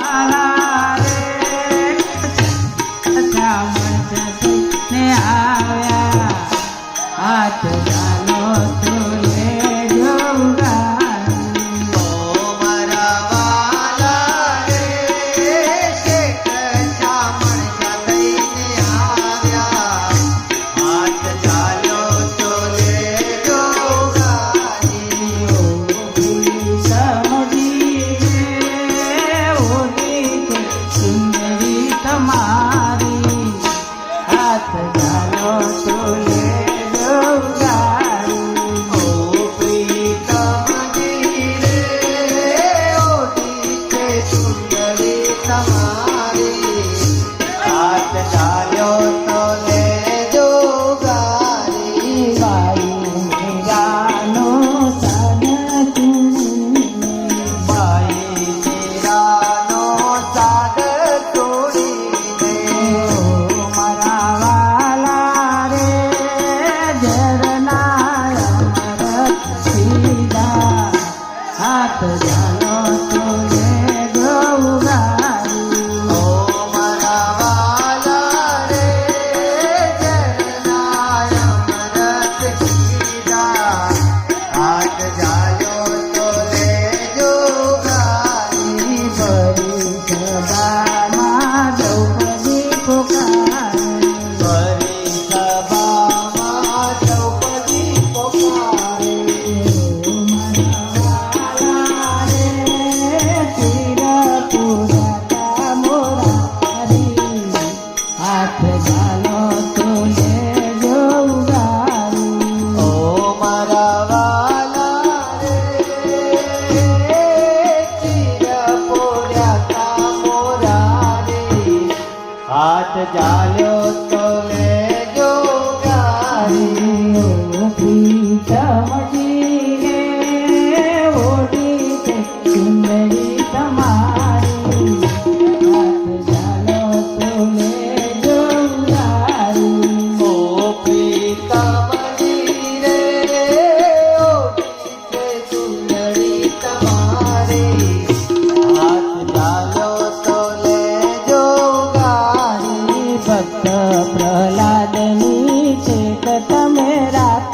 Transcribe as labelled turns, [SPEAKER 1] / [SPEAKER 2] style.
[SPEAKER 1] 啦啦
[SPEAKER 2] oh you. હાથ જાલ્યો તો
[SPEAKER 1] પ્રહલાદની છે તમે રાખ